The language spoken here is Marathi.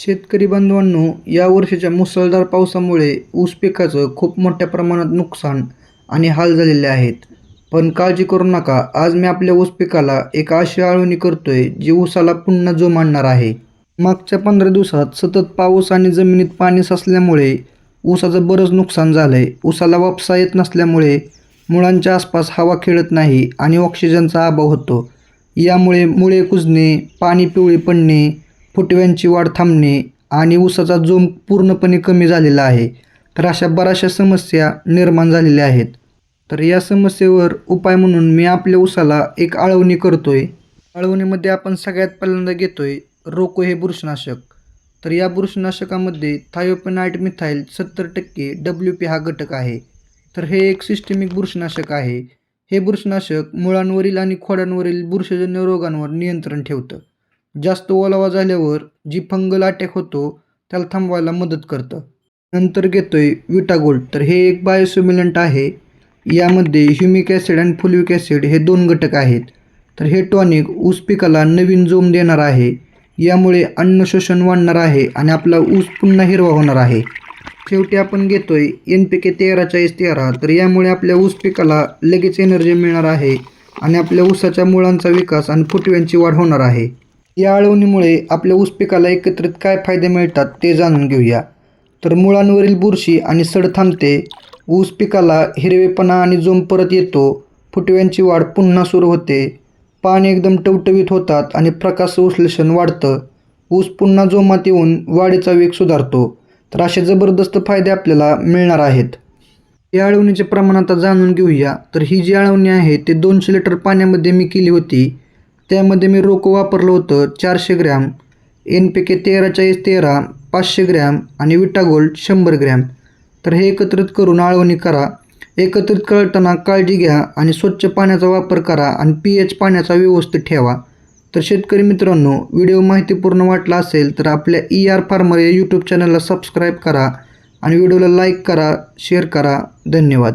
शेतकरी बांधवांनो या वर्षीच्या मुसळधार पावसामुळे ऊस पिकाचं खूप मोठ्या प्रमाणात नुकसान आणि हाल झालेले आहेत. पण काळजी करू नका आज मी आपल्या ऊस पिकाला एक अशी आळवणी करतोय जी ऊसाला पुन्हा जोम आणणार आहे. मागच्या पंधरा दिवसात सतत पाऊस आणि जमिनीत पाणी साचल्यामुळे ऊसाचं बरंच नुकसान झालंय. ऊसाला वापसा येत नसल्यामुळे मुळांच्या आसपास हवा खेळत नाही आणि ऑक्सिजनचा अभाव होतो. यामुळे मुळे कुजणे पाणी पिवळे पडणे फुटव्यांची वाढ थांबणे आणि ऊसाचा जोम पूर्णपणे कमी झालेला आहे तर अशा बऱ्याचशा समस्या निर्माण झालेल्या आहेत. तर या समस्येवर उपाय म्हणून मी आपल्या ऊसाला एक आळवणी करतो आहे आळवणीमध्ये आपण सगळ्यात पहिल्यांदा घेतो आहे रोको हे बुरशनाशक. तर या बुरशीनाशकामध्ये थायोपेनाइट मिथाईल सत्तर टक्के डब्ल्यू पी हा घटक आहे. तर हे एक सिस्टेमिक बुरशनाशक आहे. हे बुरशीनाशक मुळांवरील आणि खोडांवरील बुरशीजन्य रोगांवर नियंत्रण ठेवतं. जास्त ओलावा झाल्यावर जी फंगल अटॅक होतो त्याला थांबवायला मदत करतं. नंतर घेतोय विटागोल्ड. तर हे एक बायोसिम्युलंट आहे. यामध्ये ह्युमिक ॲसिड आणि फुलविक ॲसिड हे दोन घटक आहेत. तर हे टॉनिक ऊस पिकाला नवीन जोम देणार आहे. यामुळे अन्न शोषण वाढणार आहे आणि आपला ऊस पुन्हा हिरवा होणार आहे. शेवटी आपण घेतोय एन पी के तेरा चाळीस तेरा. तर यामुळे आपल्या ऊस पिकाला लगेच एनर्जी मिळणार आहे आणि आपल्या ऊसाच्या मुळांचा विकास आणि फुटव्यांची वाढ होणार आहे. या अळवणीमुळे आपल्या ऊस पिकाला एकत्रित काय फायदे मिळतात ते जाणून घेऊया. तर मुळांवरील बुरशी आणि सड थांबते ऊस पिकाला हिरवेपणा आणि जोम परत येतो फुटव्यांची वाढ पुन्हा सुरू होते पाणी एकदम टवटवीत होतात आणि प्रकाश संश्लेषण वाढतं ऊस पुन्हा जोमात येऊन वाढीचा वेग सुधारतो तर असे जबरदस्त फायदे आपल्याला मिळणार आहेत. या अळवणीचे प्रमाण आता जाणून घेऊया. तर ही जी अळवणी आहे ते दोनशे लिटर पाण्यामध्ये मी केली होती. त्यामध्ये मी रोको वापरलं होतं चारशे ग्रॅम. एन पी के तेरा चाळीस तेरा पाचशे ग्रॅम आणि विटागोल्ड शंभर ग्रॅम. तर हे एकत्रित करून आळवणी करा. एकत्रित करताना काळजी घ्या आणि स्वच्छ पाण्याचा वापर करा आणि पी एच पाण्याचा व्यवस्थित ठेवा. तर शेतकरी मित्रांनो व्हिडिओ माहितीपूर्ण वाटला असेल तर आपल्या ई आर फार्मर या यूट्यूब चॅनलला सबस्क्राईब करा आणि व्हिडिओला लाईक करा शेअर करा. धन्यवाद.